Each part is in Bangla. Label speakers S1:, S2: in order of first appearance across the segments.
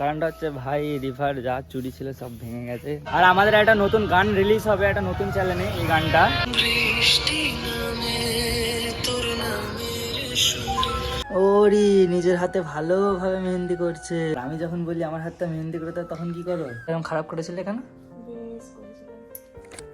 S1: কারণটা হচ্ছে ভাই রিভার যা চুরি ছিল সব ভেঙে গেছে আর আমাদের একটা নতুন গান রিলিজ হবে একটা নতুন চ্যানেলে এই গানটা ওরি নিজের হাতে ভালোভাবে মেহেন্দি করছে আমি যখন বলি আমার হাতটা মেহেন্দি করে তখন কি করো এরকম খারাপ করেছিল কেন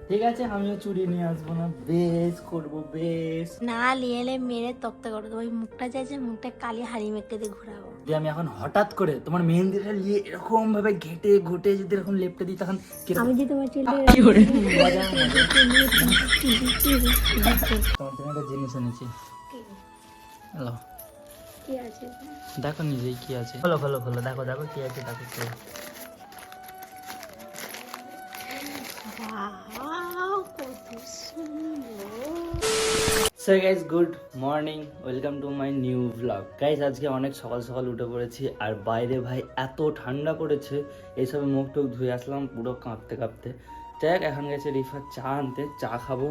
S1: ঠিক আছে আমিও চুরি নিয়ে আসবো না বেশ করবো বেশ
S2: না নিয়ে এলে মেরে তক্তা করো ওই মুখটা চাইছে মুখটা কালি হাড়ি মেখে দিয়ে ঘোরাবো
S1: যে আমি এখন হঠাৎ করে তোমার মেহেন্দিটা নিয়ে এরকম ভাবে ঘেটে ঘটে যদি এরকম লেপটে দিই তখন
S2: আমি যদি তোমার চুলে
S1: তোমার জন্য একটা জিনিস এনেছি হ্যালো কি আছে দেখো নিজেই কি আছে ভালো ভালো ভালো দেখো দেখো কি আছে দেখো কি আছে so guys good morning welcome to my new blog guys আজকে অনেক সকাল সকাল উঠে পড়েছি আর বাইরে ভাই এত ঠান্ডা পড়েছে এইসবে মুখ টুক ধুয়ে আসলাম পুরো কাঁপতে কাঁপতে যাই এখন গেছে রিফার চা আনতে চা খাবো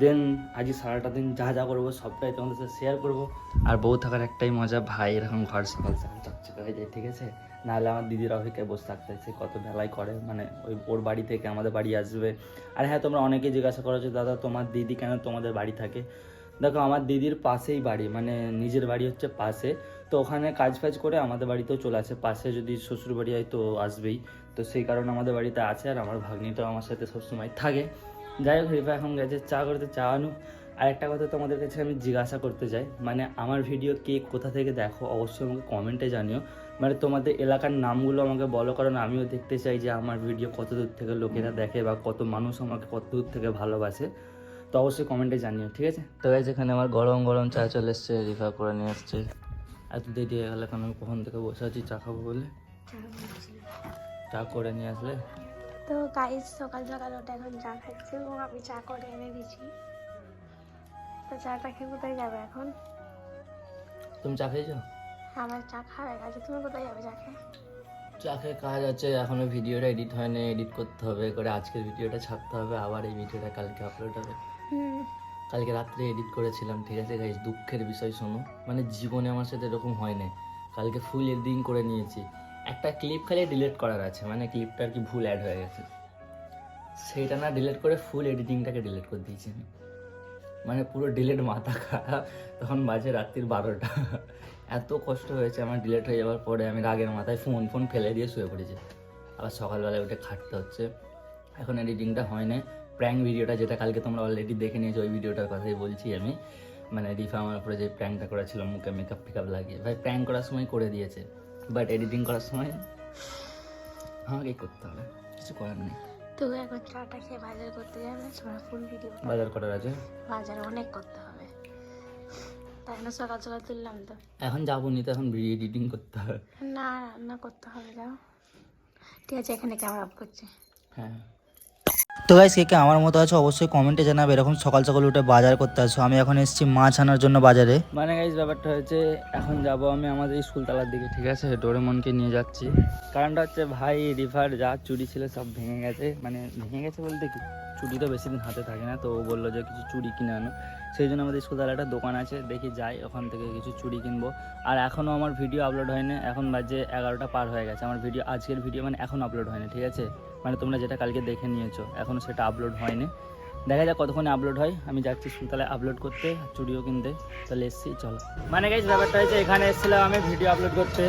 S1: দেন আজ সারাটা দিন যা যা করবো সবটাই তোমাদের সাথে শেয়ার করবো আর বউ থাকার একটাই মজা ভাই এরকম ঘর সকাল সকাল চকচকে হয়ে যায় ঠিক আছে নাহলে আমার দিদির অপেক্ষায় বসে থাকতে সে কত বেলায় করে মানে ওই ওর বাড়ি থেকে আমাদের বাড়ি আসবে আর হ্যাঁ তোমরা অনেকেই জিজ্ঞাসা করেছো দাদা তোমার দিদি কেন তোমাদের বাড়ি থাকে দেখো আমার দিদির পাশেই বাড়ি মানে নিজের বাড়ি হচ্ছে পাশে তো ওখানে কাজ ফাজ করে আমাদের বাড়িতেও চলে আসে পাশে যদি শ্বশুর বাড়ি হয় তো আসবেই তো সেই কারণে আমাদের বাড়িতে আছে আর আমার ভাগ্নিটাও আমার সাথে সবসময় থাকে যাই হোক রিফা এখন গেছে চা করতে চা আনুক আর একটা কথা তোমাদের কাছে আমি জিজ্ঞাসা করতে চাই মানে আমার ভিডিও কে কোথা থেকে দেখো অবশ্যই আমাকে কমেন্টে জানিও মানে তোমাদের এলাকার নামগুলো আমাকে বলো কারণ আমিও দেখতে চাই যে আমার ভিডিও কত দূর থেকে লোকেরা দেখে বা কত মানুষ আমাকে কত দূর থেকে ভালোবাসে তো অবশ্যই কমেন্টে জানিও ঠিক আছে তো গাইজ এখানে আমার গরম গরম চা চলে এসছে রিফা করে নিয়ে আসছে এত দেরি হয়ে গেল কারণ আমি কখন থেকে বসে আছি চা খাবো বলে চা করে নিয়ে আসলে
S2: তো গাইজ সকাল সকাল ওটা এখন চা খাচ্ছে এবং আমি চা করে এনে দিয়েছি তো চাটা খেয়ে কোথায় যাবে এখন তুমি চা খেয়েছো আমার চা খাওয়া হয়ে গেছে তুমি কোথায় যাবে চা খেয়ে
S1: চা খেয়ে কাজ আছে এখনো ভিডিওটা এডিট হয়নি এডিট করতে হবে করে আজকের ভিডিওটা ছাড়তে হবে আবার এই ভিডিওটা কালকে আপলোড হবে কালকে রাত্রে এডিট করেছিলাম ঠিক আছে গাইজ দুঃখের বিষয় শোনো মানে জীবনে আমার সাথে এরকম হয় না কালকে ফুল এডিটিং করে নিয়েছি একটা ক্লিপ খালি ডিলিট করার আছে মানে ক্লিপটা আর কি ভুল অ্যাড হয়ে গেছে সেইটা না ডিলিট করে ফুল এডিটিংটাকে ডিলিট করে দিয়েছি আমি মানে পুরো ডিলেট মাথা খারাপ তখন বাজে রাত্রির বারোটা এত কষ্ট হয়েছে আমার ডিলেট হয়ে যাওয়ার পরে আমি রাগের মাথায় ফোন ফোন ফেলে দিয়ে শুয়ে পড়েছি আবার সকালবেলায় উঠে খাটতে হচ্ছে এখন এডিটিংটা হয় না প্র্যাঙ্ক ভিডিওটা যেটা কালকে তোমরা অলরেডি দেখে নিয়েছো ওই ভিডিওটার কথাই বলছি আমি মানে রিফা আমার উপরে যে প্র্যাঙ্কটা করেছিল মুখে মেকআপ টেকআপ লাগিয়ে ভাই প্র্যাঙ্ক করার সময় করে দিয়েছে বাট এডিটিং করার সময় আমাকে হ্যাঁ, করতে হবে কিছু করার নেই
S2: তো এখন চাটা খেয়ে বাজার করতে যাবে বাজার করার অনেক করতে হবে তাই সকাল সকাল তো
S1: এখন যাবো নি তো এখন ভিডিও এডিটিং করতে হবে
S2: না রান্না করতে হবে ঠিক আছে এখানে ক্যামেরা অফ করছে হ্যাঁ
S1: তো গাইস কে কে আমার মতো আছে অবশ্যই কমেন্টে জানাবে এরকম সকাল সকাল উঠে বাজার করতে আসো আমি এখন এসেছি মাছ আনার জন্য বাজারে মানে গাইস ব্যাপারটা হয়েছে এখন যাব আমি আমাদের তালার দিকে ঠিক আছে ডোরেমনকে নিয়ে যাচ্ছি কারণটা হচ্ছে ভাই রিভার যা চুরি ছিল সব ভেঙে গেছে মানে ভেঙে গেছে বলতে কি চুরি তো বেশি দিন হাতে থাকে না তো ও বললো যে কিছু চুরি কিনে আনো সেই জন্য আমাদের স্কুলতলা একটা দোকান আছে দেখি যাই ওখান থেকে কিছু চুরি কিনবো আর এখনও আমার ভিডিও আপলোড হয়নি এখন বাজে এগারোটা পার হয়ে গেছে আমার ভিডিও আজকের ভিডিও মানে এখন আপলোড হয়নি ঠিক আছে মানে তোমরা যেটা কালকে দেখে নিয়েছো এখনও সেটা আপলোড হয়নি দেখা যাক কতক্ষণে আপলোড হয় আমি যাচ্ছি তাহলে আপলোড করতে চুড়িও কিনতে তাহলে এসছি চলো মানে গেছি ব্যাপারটা হয়েছে এখানে এসেছিলাম আমি ভিডিও আপলোড করতে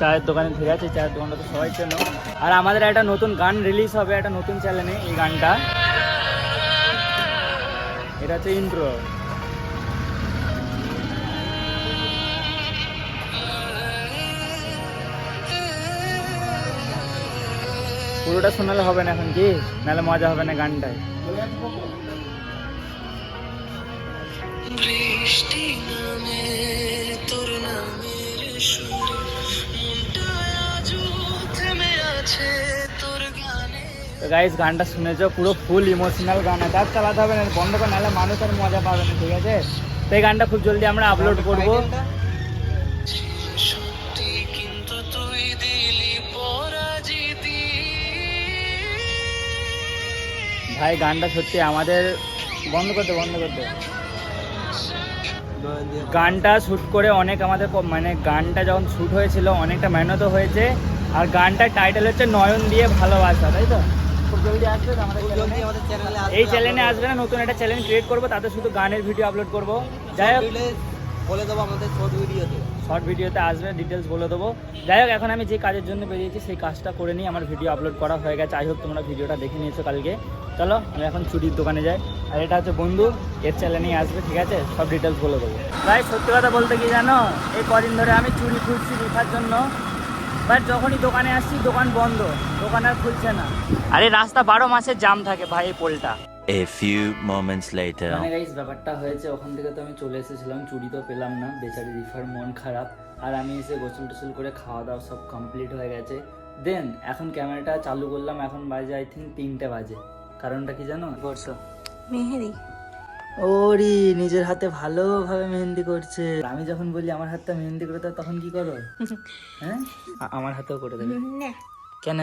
S1: চায়ের দোকানে ঠিক আছে চায়ের দোকানটা তো সবাই জন্য আর আমাদের একটা নতুন গান রিলিজ হবে একটা নতুন চ্যানেলে এই গানটা এটা হচ্ছে ইন্ট্রো পুরোটা শোনালে হবে না এখন কি নাহলে মজা হবে না গানটায় গাইস গানটা শুনেছো পুরো ফুল ইমোশনাল গান আছে চালাতে হবে না বন্ধ করে নাহলে মানুষ আর মজা পাবে না ঠিক আছে তো এই গানটা খুব জলদি আমরা আপলোড করবো ভাই গানটা সত্যি আমাদের বন্ধ করতে বন্ধ করতে গানটা শ্যুট করে অনেক আমাদের মানে গানটা যখন শ্যুট হয়েছিল অনেকটা মেহনত হয়েছে আর গানটার টাইটেল হচ্ছে নয়ন দিয়ে ভালোবাসা তাই তো খুব আসবে আমাদের এই চ্যানেলে আসবে না নতুন একটা চ্যানেল ক্রিয়েট করবো তাতে শুধু গানের ভিডিও আপলোড করবো যাই হোক বলে দেবো আমাদের ভিডিওতে শর্ট ভিডিওতে আসবে ডিটেলস বলে দেবো যাই হোক এখন আমি যে কাজের জন্য বেরিয়েছি সেই কাজটা করে নিই আমার ভিডিও আপলোড করা হয়ে গেছে আই হোক তোমরা ভিডিওটা দেখে নিয়েছো কালকে চলো আমি এখন চুরির দোকানে যাই আর এটা হচ্ছে বন্ধু এর নিয়ে আসবে ঠিক আছে সব ডিটেলস বলে দেবো ভাই সত্যি কথা বলতে কি জানো এই কদিন ধরে আমি চুরি খুঁজছি লেখার জন্য বাট যখনই দোকানে আসছি দোকান বন্ধ দোকান আর খুলছে না আরে রাস্তা বারো মাসে জাম থাকে ভাই এই পোলটা A few moments later. মানে গাইস ব্যাপারটা হয়েছে ওখান থেকে তো আমি চলে এসেছিলাম চুরি তো পেলাম না বেচারি রিফার মন খারাপ আর আমি এসে গোসল টোসল করে খাওয়া দাওয়া সব কমপ্লিট হয়ে গেছে দেন এখন ক্যামেরাটা চালু করলাম এখন বাজে আই থিঙ্ক তিনটে বাজে কারণটা কি জানো করছো মেহেদি ওরি নিজের হাতে ভালোভাবে মেহেন্দি করছে আমি যখন বলি আমার হাতটা মেহেন্দি করে দাও তখন কি করো হ্যাঁ আমার হাতেও করে দেবে কেন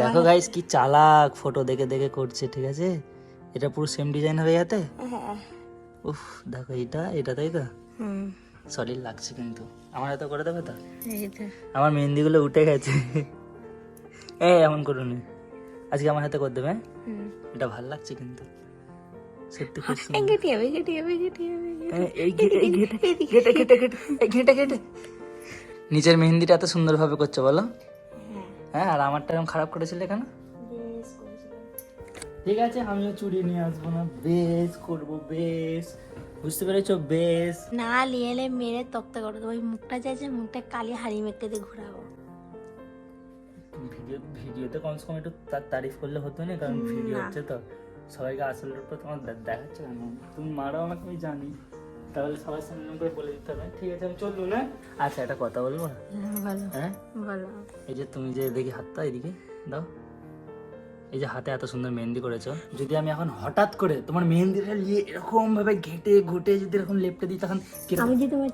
S1: দেখো গাইস কি চালাক ফটো দেখে দেখে করছে ঠিক আছে এটা পুরো সেম ডিজাইন হবে এতে হ্যাঁ উফ দেখো এটা এটা তাই তো হুম সলিড লাগছে কিন্তু আমার এত করে দেবে তো আমার মেহেন্দিগুলো উঠে গেছে এ এমন করুন আজকে আমার হাতে করে দেবে হ্যাঁ? এটা ভাল লাগছে কিন্তু সত্যি খুব সুন্দর
S2: গেটি হবে গেটি হবে গেটি হবে
S1: এই গেটে গেটে গেটে গেটে নিজের মেহেন্দিটা এত সুন্দরভাবে করছে বলো হ্যাঁ।, হ্যাঁ আর আমারটা এরকম খারাপ করেছিল কেন ঠিক আছে আমিও চুরি নিয়ে আসবো না বেশ করবো বেশ বুঝতে পেরেছো বেশ
S2: না নিয়ে এলে মেরে তক্তা করো ওই মুখটা চাইছে মুখটা কালি হাড়ি মেখে দিয়ে ঘোরাবো
S1: ভিডিও ভিডিওতে কমসে কম একটু তার তারিফ করলে হতো না কারণ ভিডিও হচ্ছে তো সবাইকে আসলের উপর তোমার দেখাচ্ছে কেন তুমি মারাও আমাকে আমি জানি তাহলে সবাই সামনে করে বলে দিতে হবে ঠিক আছে আমি চললু না আচ্ছা একটা কথা বলবো হ্যাঁ বলো হ্যাঁ? এই যে তুমি যে দেখি হাতটা এদিকে দাও এই যে হাতে এত সুন্দর মেহেন্দি করেছো যদি আমি এখন হঠাৎ করে তোমার মেহেন্দিটা নিয়ে এরকম ভাবে ঘেটে ঘুটে যদি এরকম লেপটে দিই তখন আমি যে তোমার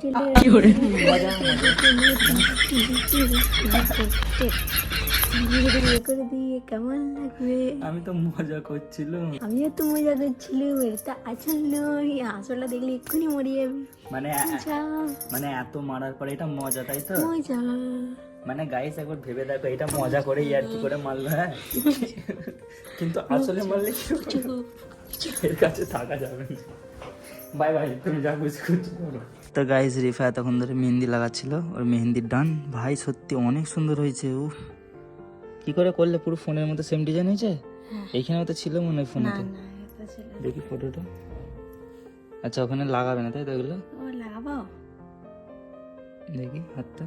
S1: চলে আমি তো মজা করছিলাম
S2: আমিও তো মজা করছিলাম এটা আসল নয় আসলটা দেখলে এক্ষুনি মরে যাবে
S1: মানে মানে এত মারার পরে এটা মজা তাই তো মজা মানে গাইস একবার ভেবে দেখো এটা মজা করে ইয়ার কি করে মারলো হ্যাঁ কিন্তু আসলে মারলে এর কাছে থাকা যাবে না বাই বাই তুমি যা বুঝ করছো তো গাইস রিফা এতক্ষণ ধরে মেহেন্দি লাগাচ্ছিল ওর মেহেন্দির ডান ভাই সত্যি অনেক সুন্দর হয়েছে ও কি করে করলে পুরো ফোনের মতো সেম ডিজাইন হয়েছে এইখানেও তো ছিল মনে হয় ফোনেতে দেখি ফটোটা আচ্ছা ওখানে লাগাবে না তাই তো ওগুলো লাগাবো দেখি হাতটা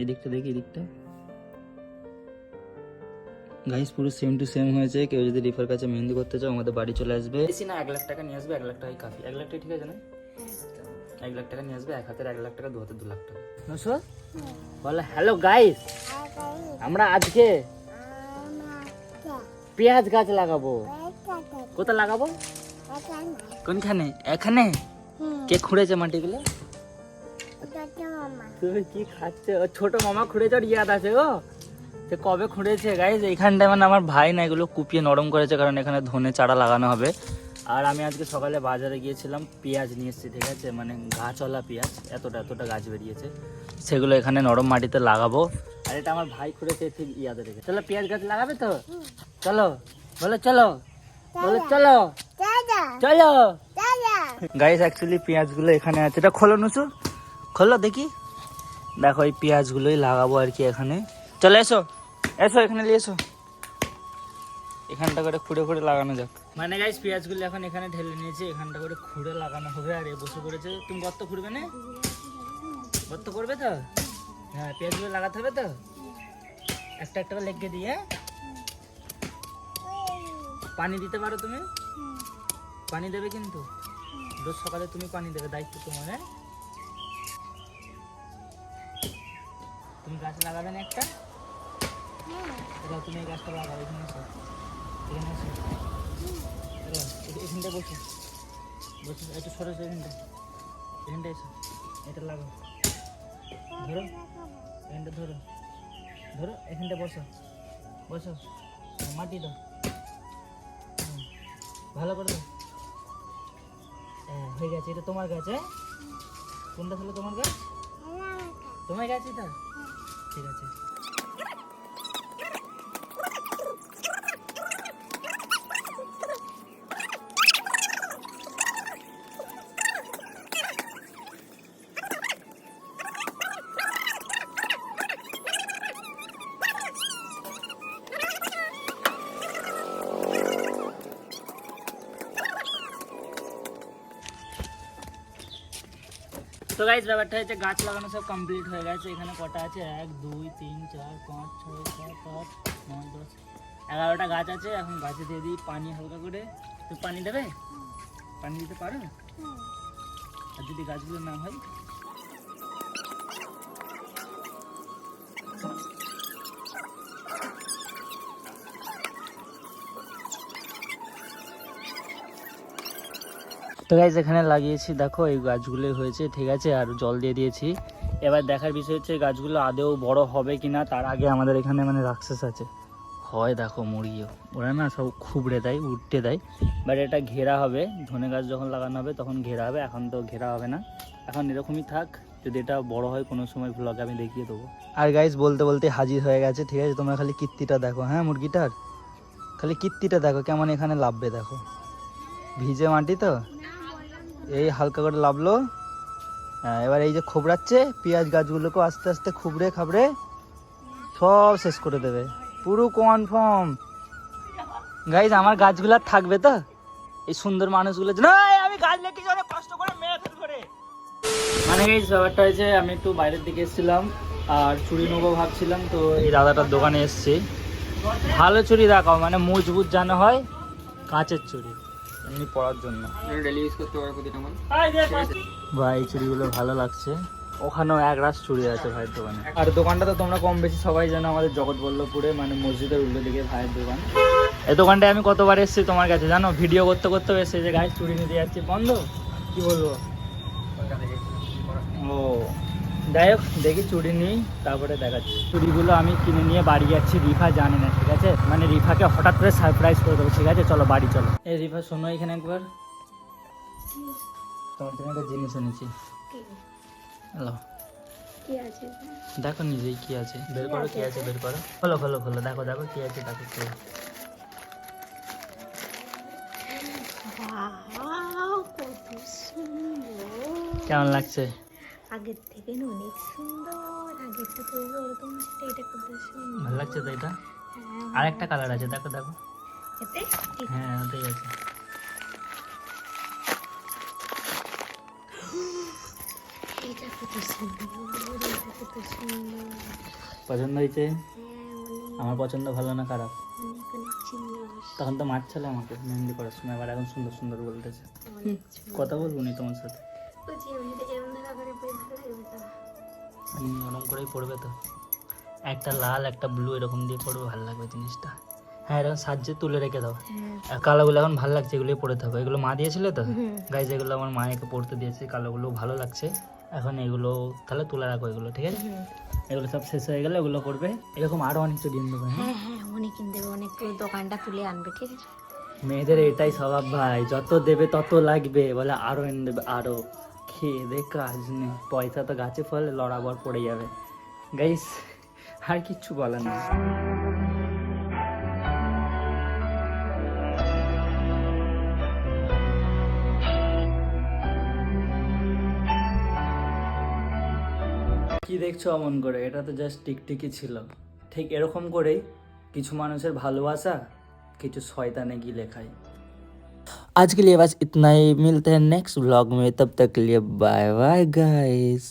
S1: এদিকটা দেখি এদিকটা গাইস পুরো সেম টু সেম হয়েছে কেউ যদি রিফার কাছে মেহেন্দি করতে চাও আমাদের বাড়ি চলে আসবে বেশি না এক লাখ টাকা নিয়ে আসবে এক লাখ টাকাই কাফি এক লাখ টাকা ঠিক আছে না হ্যাঁ। এক লাখ টাকা নিয়ে আসবে এক হাতের এক লাখ টাকা দু হাতে দু লাখ টাকা বুঝছো বলো হ্যালো গাইস আমরা আজকে পেঁয়াজ গাছ লাগাবো কোথায় লাগাবো কোনখানে এখানে কে খুঁড়েছে মাটিগুলো তুমি কি ছোট মামা আছে সে কবে খুঁড়েছে এইখানটায় মানে আমার ভাই এগুলো কুপিয়ে নরম করেছে কারণ এখানে ধনে চারা লাগানো হবে আর আমি আজকে সকালে বাজারে গিয়েছিলাম পেঁয়াজ নিয়ে এসেছি ঠিক আছে মানে গাছওয়ালা পেঁয়াজ এতটা এতটা গাছ বেরিয়েছে সেগুলো এখানে নরম মাটিতে লাগাবো আর এটা আমার ভাই খুঁড়েছে ঠিক ইয়াদে রেখে চলো পেঁয়াজ গাছ লাগাবে তো চলো বলো চলো বলো চলো চলো গাইজ অ্যাকচুয়ালি পেঁয়াজগুলো এখানে আছে এটা খোলো নুসু খোলো দেখি দেখো এই পেঁয়াজগুলোই লাগাবো আর কি এখানে চলে এসো এসো এখানে নিয়ে এসো এখানটা করে খুঁড়ে খুঁড়ে লাগানো যাক মানে গাইস পেঁয়াজগুলো এখন এখানে ঢেলে নিয়েছে এখানটা করে খুঁড়ে লাগানো হবে আর এ বসে করেছে তুমি গর্ত খুঁড়বে না গর্ত করবে তো হ্যাঁ পেঁয়াজগুলো লাগাতে হবে তো একটা একটা লেগে দিয়ে হ্যাঁ? পানি দিতে পারো তুমি পানি দেবে কিন্তু রোজ সকালে তুমি পানি দেবে দায়িত্ব তোমার হ্যাঁ তুমি গাছ লাগাবে না একটা এবার তুমি এই গাছটা লাগাবে এখানে এসো এখানে এসো এখানটা বসো বসো একটু সরে এখানটা এখানটা এসো এটা লাগাও ধরো এখানটা ধরো ধরো এখানটা বসো বসো মাটি দাও ভালো করে দাও হয়ে গেছে এটা তোমার গাছ হ্যাঁ কোনটা ছিল তোমার গাছ তোমার গাছ এটা ঠিক আছে তো গাইজ ব্যাপারটা হচ্ছে গাছ লাগানো সব কমপ্লিট হয়ে গেছে এখানে কটা আছে এক দুই তিন চার পাঁচ ছয় সাত আট নয় দশ এগারোটা গাছ আছে এখন গাছে দিয়ে দিই পানি হালকা করে তো পানি দেবে পানি দিতে পারো আর যদি গাছগুলোর নাম হয় তো গাছ এখানে লাগিয়েছি দেখো এই গাছগুলো হয়েছে ঠিক আছে আর জল দিয়ে দিয়েছি এবার দেখার বিষয় হচ্ছে গাছগুলো আদেও বড় হবে কি না তার আগে আমাদের এখানে মানে রাক্ষস আছে হয় দেখো মুরগিও ওরা না সব খুবড়ে দেয় উঠতে দেয় বাট এটা ঘেরা হবে ধনে গাছ যখন লাগানো হবে তখন ঘেরা হবে এখন তো ঘেরা হবে না এখন এরকমই থাক যদি এটা বড় হয় কোনো সময় ভুলকে আমি দেখিয়ে দেবো আর গাইজ বলতে বলতে হাজির হয়ে গেছে ঠিক আছে তোমরা খালি কীর্তিটা দেখো হ্যাঁ মুরগিটার খালি কীর্তিটা দেখো কেমন এখানে লাভবে দেখো ভিজে মাটি তো এই হালকা করে লাভলো হ্যাঁ এবার এই যে খোবড়াচ্ছে পেঁয়াজ গাছগুলোকে আস্তে আস্তে খুবড়ে খাবড়ে সব শেষ করে দেবে পুরো কনফার্ম গাইজ আমার গাছগুলো থাকবে তো এই সুন্দর মানুষগুলো আমি গাছ অনেক কষ্ট করে করে মানে এই ব্যাপারটা হয়েছে আমি একটু বাইরের দিকে এসেছিলাম আর চুড়ি নেবো ভাবছিলাম তো এই দাদাটার দোকানে এসছি ভালো চুরি দেখাও মানে মজবুত জানা হয় কাঁচের চুড়ি এমনি পড়ার জন্য ভাই এই চুড়িগুলো ভালো লাগছে ওখানেও এক রাস চুড়ি আছে ভাইয়ের দোকানে আর দোকানটা তো তোমরা কম বেশি সবাই জানো আমাদের জগৎ বল্লভপুরে মানে মসজিদের উল্টো দিকে ভাইয়ের দোকান এই দোকানটায় আমি কতবার এসেছি তোমার কাছে জানো ভিডিও করতে করতে এসে যে গায়ে চুড়ি নিতে যাচ্ছি বন্ধ কি বলবো ও যাই হোক দেখি চুড়ি নিই তারপরে দেখাচ্ছি চুড়িগুলো আমি কিনে নিয়ে বাড়ি যাচ্ছি রিফা জানি না ঠিক আছে মানে রিফাকে হঠাৎ করে সারপ্রাইজ করে দেবো ঠিক আছে চলো বাড়ি চলো এই রিফা শোনো এখানে একবার তোমার জন্য একটা জিনিস এনেছি হ্যালো দেখো নিজেই কি আছে বের করো কি আছে বের করো খোলো খোলো খোলো দেখো দেখো কি আছে দেখো কি কেমন লাগছে
S2: আগের থেকে অনেক সুন্দর আগেরটা তো ওরকম ছিল এটা খুব সুন্দর
S1: ভালো লাগছে তো এটা আর একটা কালার আছে দেখো দেখো এতে হ্যাঁ ওতে আছে এটা সুন্দর এটা সুন্দর পছন্দ হয়েছে হ্যাঁ, আমার পছন্দ ভালো না খারাপ তখন তো মারছিল আমাকে মেহেন্দি করার সময় আবার এখন সুন্দর সুন্দর বলতেছে কথা বলবো নি তোমার সাথে নরম করেই পড়বে তো একটা লাল একটা ব্লু এরকম দিয়ে পড়বে ভালো লাগবে জিনিসটা হ্যাঁ এরকম সাহায্যে তুলে রেখে দাও হ্যাঁ। কালোগুলো এখন ভালো লাগছে এগুলোই পড়ে থাকবে এগুলো মা দিয়েছিল তো গাই যেগুলো আমার মায়েকে পড়তে দিয়েছে কালোগুলো ভালো লাগছে এখন এগুলো তাহলে তুলে রাখো এগুলো ঠিক আছে এগুলো সব শেষ হয়ে গেলে ওগুলো করবে এরকম আরও অনেক কিছু ডিম দেবে হ্যাঁ
S2: হ্যাঁ, হ্যাঁ অনেক কিনতে অনেক দোকানটা তুলে আনবে ঠিক আছে
S1: মেয়েদের এটাই স্বভাব ভাই যত দেবে তত লাগবে বলে আরো এনে দেবে আরো খেয়ে দে কাজ নেই পয়সা তো গাছে ফলে লড়াবার পড়ে যাবে গাইস আর কিচ্ছু বলার নেই কি দেখছো অমন করে এটা তো জাস্ট টিকটিকি ছিল ঠিক এরকম করেই কিছু মানুষের ভালোবাসা কিছু শয়তানে গিলে খায় आज के लिए बस इतना ही मिलते हैं नेक्स्ट व्लॉग में तब तक के लिए बाय बाय गाइस